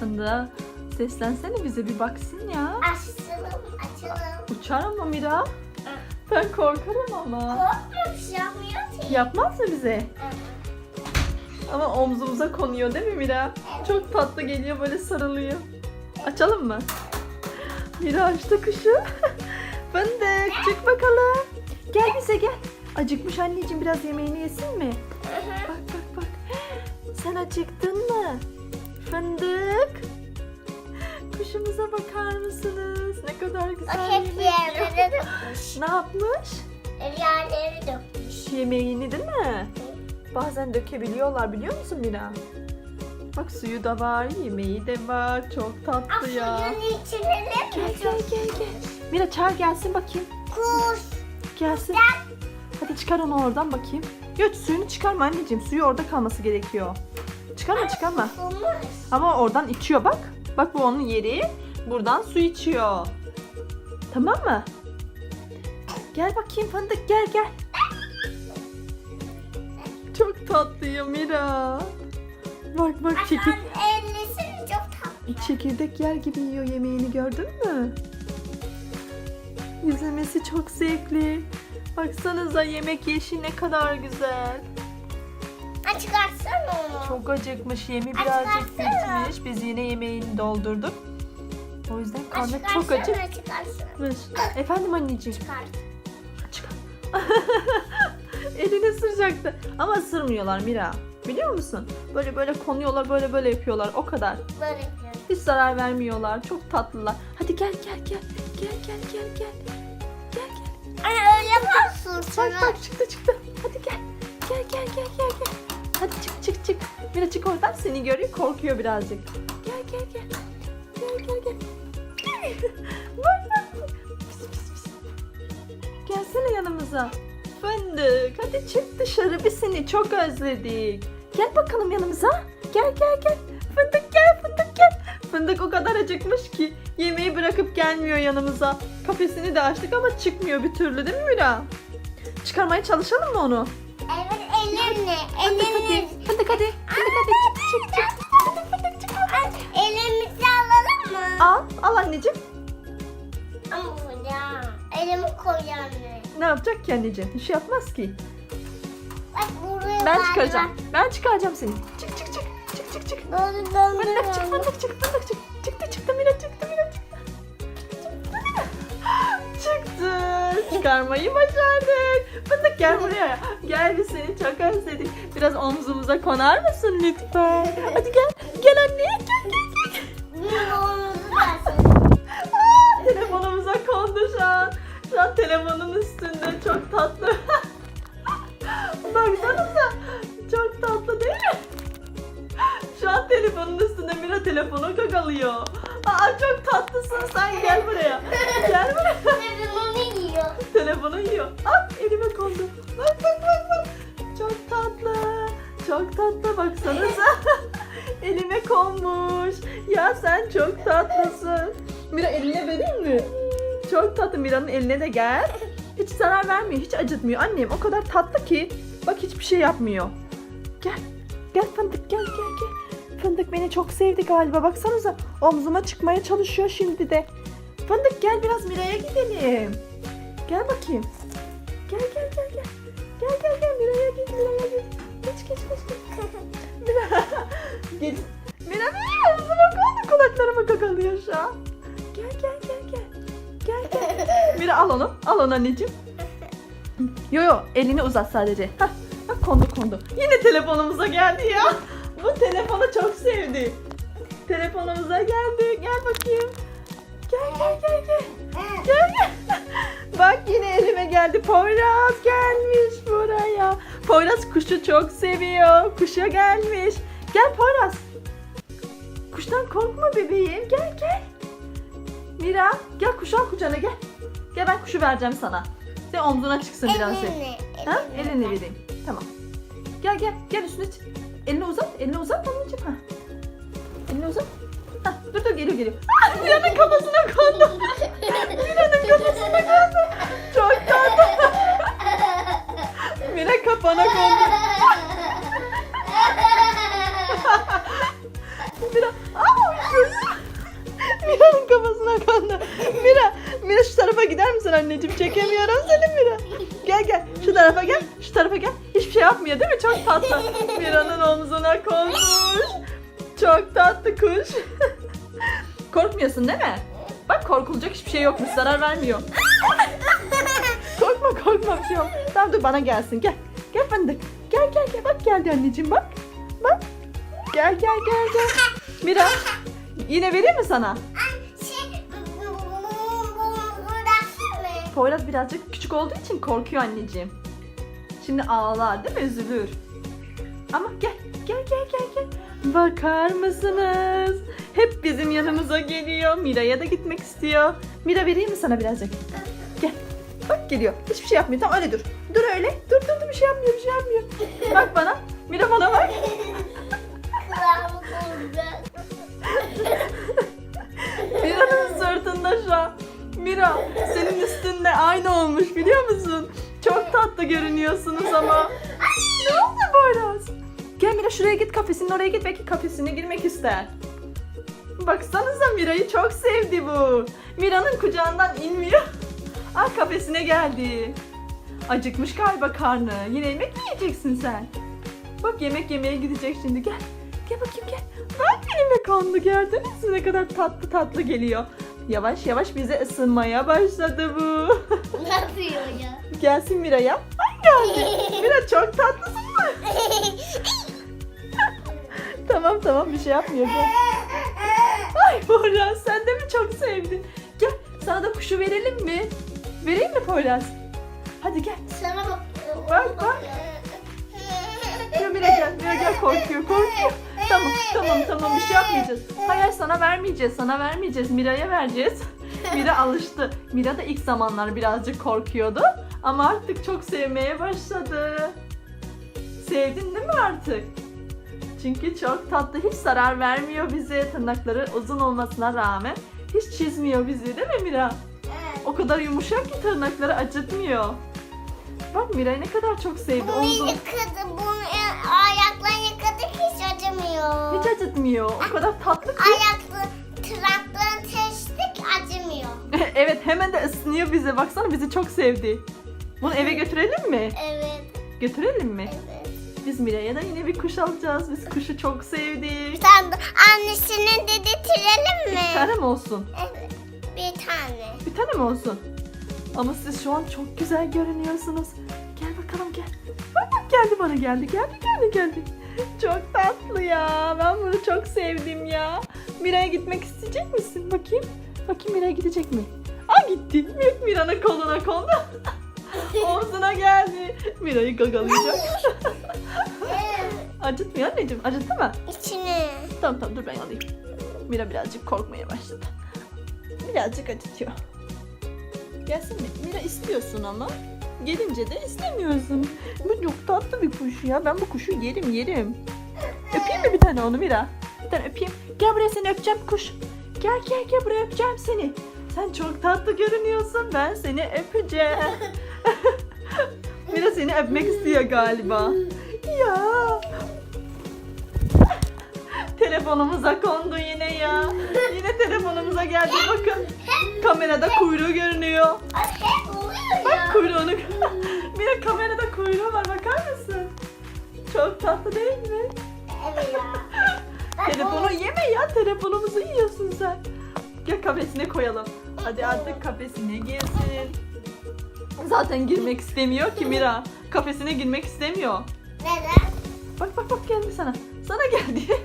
Fındığa seslensene bize bir baksın ya. Açalım, açalım. Uçar ama Mira. Ben korkarım ama. Korkmuş yapmıyor ki. Yapmaz mı bize? Ama omzumuza konuyor değil mi Mira? Çok tatlı geliyor böyle sarılıyor. Açalım mı? Mira açtı kuşu. Fındık çık bakalım. Gel bize gel. Acıkmış anneciğim biraz yemeğini yesin mi? Bak bak bak. Sen acıktın mı? Fındık. Kuşumuza bakar mısınız? Ne kadar O güzel hep yemek yiyor. yerlere dökmüş. Ne yapmış? Yerlere dökmüş. Yemeğini değil mi? Bazen dökebiliyorlar biliyor musun Mira? Bak suyu da var, yemeği de var. Çok tatlı ya. Aferin içine ne Gel gel gel gel. Mira çağır gelsin bakayım. Kuş. Gelsin. Hadi çıkar onu oradan bakayım. Yok suyunu çıkarma anneciğim. Suyu orada kalması gerekiyor. Çıkarma çıkarma. Ama oradan içiyor bak. Bak bu onun yeri. Buradan su içiyor. Tamam mı? Gel bakayım fındık gel gel. Çok tatlı ya Mira. Bak bak çok tatlı. çekirdek yer gibi yiyor yemeğini gördün mü? İzlemesi çok zevkli. Baksanıza yemek yeşi ne kadar güzel. Çok acıkmış. Yemi Ay, birazcık bitmiş. Biz yine yemeğini doldurduk. O yüzden karnı çok acıkmış. çıkarsana. Efendim anneciğim. Çıkart. Çıkar. Elini ısıracaktı. Ama ısırmıyorlar Mira. Biliyor musun? Böyle böyle konuyorlar, böyle böyle yapıyorlar. O kadar. Böyle yapıyorum. Hiç zarar vermiyorlar. Çok tatlılar. Hadi gel gel gel. Gel gel gel gel. Gel gel. Anne öyle yapamazsın Bak bak çıktı çıktı. Hadi gel. Gel gel gel gel gel. Hadi çık çık çık. Mira çık oradan seni görüyor korkuyor birazcık. Gel gel gel. Gel gel gel. bak bak. Pis pis pis. Gelsene yanımıza. Fındık hadi çık dışarı biz seni çok özledik. Gel bakalım yanımıza. Gel gel gel. Fındık gel fındık gel. Fındık o kadar acıkmış ki yemeği bırakıp gelmiyor yanımıza. Kafesini de açtık ama çıkmıyor bir türlü değil mi Mira? Çıkarmaya çalışalım mı onu? Evet ellerini. Fındık hadi. Ellerini. Fındık hadi. Fındık hadi. Çık çık çık. Fındık çık. Elimizi alalım mı? Al. Al anneciğim. Ama hocam. Elimi koy anne. Ne yapacak ki anneciğim? Bir şey yapmaz ki. Bak buraya Ben çıkaracağım. Ben çıkaracağım seni. Çık çık çık. Çık çık çık. Fındık çık fındık çık fındık çık. Çıktı çıktı Mira çıktı Mira Çıkarmayı başardık. Fındık gel buraya. Gel biz seni çok özledik. Biraz omzumuza konar mısın lütfen? Hadi gel. Gel anne. Gel gel gel. Aa, telefonumuza kondu şu an. Şu an telefonun üstünde çok tatlı. Baksanıza. Çok tatlı değil mi? Şu an telefonun üstünde Mira telefonu gagalıyor. Aa çok tatlısın sen gel buraya. Gel buraya. Telefonu yiyor. Al elime kondu. Bak bak bak bak. Çok tatlı. Çok tatlı baksanıza. elime konmuş. Ya sen çok tatlısın. Mira eline vereyim mi? Çok tatlı Mira'nın eline de gel. Hiç zarar vermiyor, hiç acıtmıyor. Annem o kadar tatlı ki. Bak hiçbir şey yapmıyor. Gel. Gel fındık gel gel gel. Fındık beni çok sevdi galiba. Baksanıza omzuma çıkmaya çalışıyor şimdi de. Fındık gel biraz Mira'ya gidelim. Gel bakayım. Gel gel gel gel. Gel gel gel Mira'ya git Mira'ya git. Geç geç geç. geç. Mira. Geç. Mira Mira omzuma kondu kulaklarıma kakalıyor şu an. Gel gel gel gel. Gel gel. Mira al onu. Al onu anneciğim. Yo yo elini uzat sadece. Hah, bak kondu kondu. Yine telefonumuza geldi ya. Bu telefonu çok sevdi. Telefonumuza geldi. Gel bakayım. Gel gel gel gel. Geldi. Poyraz gelmiş buraya. Poyraz kuşu çok seviyor. Kuşa gelmiş. Gel Poyraz. Kuştan korkma bebeğim. Gel gel. Mira gel kuşu al kucağına gel. Gel ben kuşu vereceğim sana. Sen omzuna çıksın biraz. senin. Elini. Ha? Elini vereyim. Tamam. Gel gel gel üstüne çık. Elini uzat. Elini uzat anneciğim. Ha. Elini uzat. Ha, dur dur geliyor geliyor. Ah, Mira'nın kafasına kondu. Mira'nın kafasına kondu. Çok kafana kondu. Mira. Aa, Mira'nın kafasına kondu. Mira, Mira şu tarafa gider misin anneciğim? Çekemiyorum seni Mira. Gel gel şu tarafa gel. Şu tarafa gel. Hiçbir şey yapmıyor değil mi? Çok tatlı. Mira'nın omzuna konmuş. Çok tatlı kuş. Korkmuyorsun değil mi? Bak korkulacak hiçbir şey yokmuş. Zarar vermiyor. Korkma korkma bir şey yok. Tamam dur bana gelsin gel. Gel fındık. Gel gel gel bak geldi anneciğim bak. Bak. Gel gel gel gel. Mira yine vereyim mi sana? Poyraz birazcık küçük olduğu için korkuyor anneciğim. Şimdi ağlar değil mi? Üzülür. Ama gel gel gel gel gel. Bakar mısınız? Hep bizim yanımıza geliyor. Mira'ya da gitmek istiyor. Mira vereyim mi sana birazcık? Geliyor. Hiçbir şey yapmıyor. Tamam öyle dur. Dur öyle. Dur dur dur bir şey yapmıyor bir şey yapmıyor. Bak bana. Mira bana bak. Mira'nın sırtında şu an. Mira senin üstünde aynı olmuş biliyor musun? Çok tatlı görünüyorsunuz ama. ne oldu Boyraz? Gel Mira şuraya git kafesinin oraya git belki kafesine girmek ister. Baksanıza Mira'yı çok sevdi bu. Mira'nın kucağından inmiyor. Ah kafesine geldi. Acıkmış galiba karnı. Yine yemek mi yiyeceksin sen? Bak yemek yemeye gidecek şimdi gel. Gel bakayım gel. Bak elime kondu gördünüz mü ne kadar tatlı tatlı geliyor. Yavaş yavaş bize ısınmaya başladı bu. Ne yapıyor ya? Gelsin Mira'ya. Ay geldi. Mira çok tatlısın mı? tamam tamam bir şey yapmıyor gel. Ay Poyraz sen de mi çok sevdin? Gel sana da kuşu verelim mi? Vereyim mi Poyraz? Hadi gel. Sana bak. Bak, bak. Gel Mira gel. Mira gel korkuyor korkuyor. Tamam tamam tamam bir şey yapmayacağız. Hayır sana vermeyeceğiz sana vermeyeceğiz. Mira'ya vereceğiz. Mira alıştı. Mira da ilk zamanlar birazcık korkuyordu. Ama artık çok sevmeye başladı. Sevdin değil mi artık? Çünkü çok tatlı hiç zarar vermiyor bize. Tırnakları uzun olmasına rağmen hiç çizmiyor bizi değil mi Mira? O kadar yumuşak ki tırnakları acıtmıyor. Bak Mira'yı ne kadar çok sevdi. Bunu Omzunu yıkadı, bunu ayaklarını yıkadık hiç acımıyor. hiç acıtmıyor. O kadar tatlı ki. Ayaklı tırnaklarını testik acımıyor. evet hemen de ısınıyor bize. Baksana bizi çok sevdi. Bunu eve götürelim mi? Evet, Götürelim mi? evet. Biz Mira'ya da yine bir kuş alacağız. Biz kuşu çok sevdik. Sen de annesini dedirtelim Bir mi? mi olsun? Evet. Bir tane mi olsun? Ama siz şu an çok güzel görünüyorsunuz. Gel bakalım gel. Bak bak geldi bana geldi geldi geldi geldi. Çok tatlı ya. Ben bunu çok sevdim ya. Mira'ya gitmek isteyecek misin? Bakayım. Bakayım Mira'ya gidecek mi? Aa gitti. Mir- Mira'nın koluna kondu. Omzuna geldi. Mira'yı gagalayacak. Acıtmıyor anneciğim. Acıttı mı? İçine. Tamam tamam dur ben alayım. Mira birazcık korkmaya başladı. Birazcık acıtıyor. Gelsin mi? Mira istiyorsun ama. Gelince de istemiyorsun. Bu çok tatlı bir kuş ya. Ben bu kuşu yerim yerim. Öpeyim mi bir tane onu Mira? Bir tane öpeyim. Gel buraya seni öpeceğim kuş. Gel gel gel buraya öpeceğim seni. Sen çok tatlı görünüyorsun. Ben seni öpeceğim. Mira seni öpmek istiyor galiba. Telefonumuza kondu yine ya. Yine telefonumuza geldi bakın. Kamerada kuyruğu görünüyor. Hep oluyor Bak kuyruğunu. Mira kamerada kuyruğu var bakar mısın? Çok tatlı değil mi? Evet ya. Telefonu yeme ya telefonumuzu yiyorsun sen. Gel kafesine koyalım. Hadi artık kafesine girsin. Zaten girmek istemiyor ki Mira. Kafesine girmek istemiyor. Neden? Bak bak bak geldi sana. Sana geldi.